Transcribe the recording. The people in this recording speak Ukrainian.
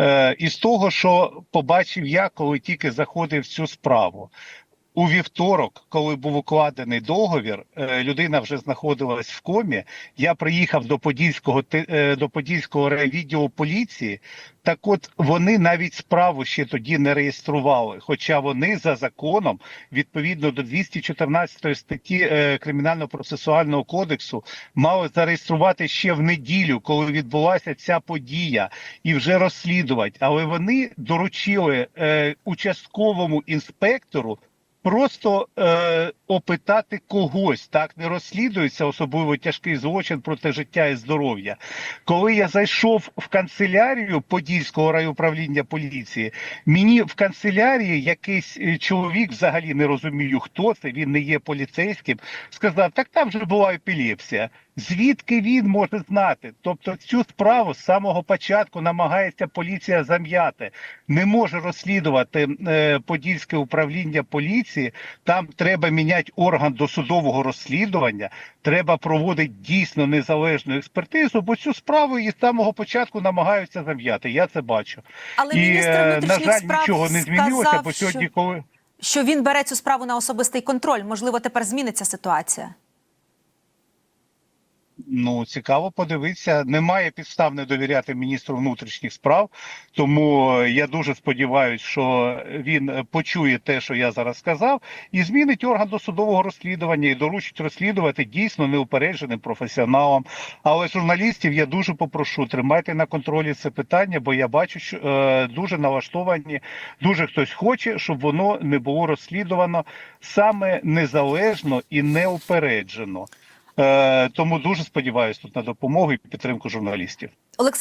Е, із того, що побачив я, коли тільки заходив в цю справу. У вівторок, коли був укладений договір, е, людина вже знаходилась в комі. Я приїхав до Подільського е, до Подільського райвідділу поліції. Так, от вони навіть справу ще тоді не реєстрували. Хоча вони за законом, відповідно до 214 статті е, кримінально-процесуального кодексу, мали зареєструвати ще в неділю, коли відбулася ця подія, і вже розслідувати. Але вони доручили участковому інспектору. Просто е, опитати когось так не розслідується особливо тяжкий злочин проти життя і здоров'я. Коли я зайшов в канцелярію Подільського райуправління поліції, мені в канцелярії якийсь е, чоловік, взагалі не розумію, хто це, він не є поліцейським, сказав: так там же була епілепсія. Звідки він може знати? Тобто цю справу з самого початку намагається поліція зам'яти. Не може розслідувати е, Подільське управління поліції. Там треба міняти орган досудового розслідування. Треба проводити дійсно незалежну експертизу, бо цю справу і з самого початку намагаються зам'яти. Я це бачу. Але і міністр е, на жаль, справ нічого не змінилося, сказав, бо сьогодні, що, коли що він бере цю справу на особистий контроль. Можливо, тепер зміниться ситуація. Ну, цікаво подивитися. Немає підстав не довіряти міністру внутрішніх справ. Тому е, я дуже сподіваюся, що він е, почує те, що я зараз сказав, і змінить орган досудового розслідування і доручить розслідувати дійсно неупередженим професіоналам. Але журналістів я дуже попрошу тримайте на контролі це питання, бо я бачу, що е, дуже налаштовані, дуже хтось хоче, щоб воно не було розслідувано саме незалежно і неупереджено. Е, тому дуже сподіваюся тут на допомогу і підтримку журналістів. Олександр.